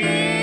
you.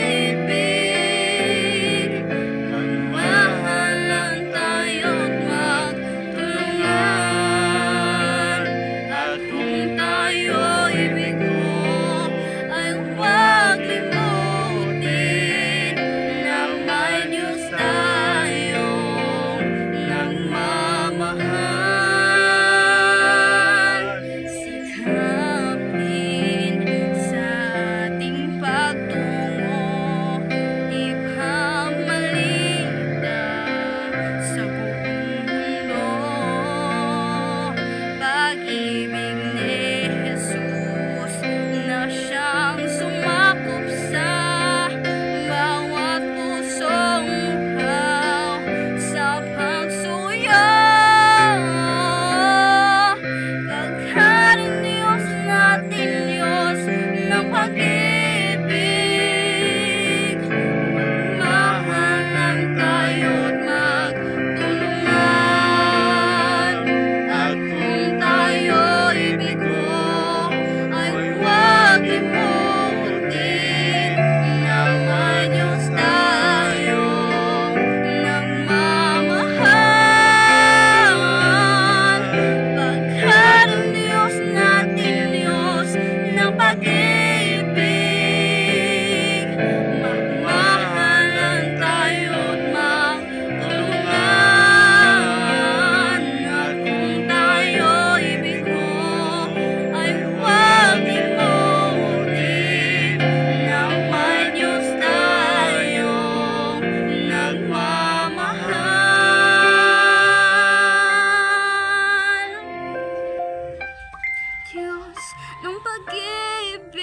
ng pag-ibig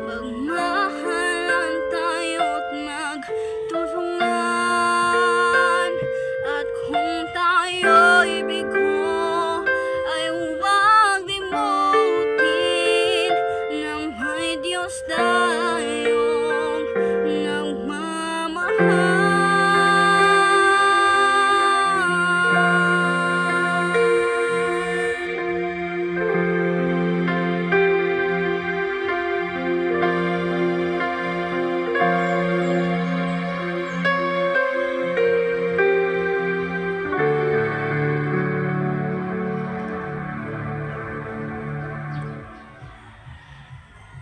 Magmahalan tayo at magtulungan. At kung tayo'y bigo ay huwag limutin Na may Diyos tayong nagmamahal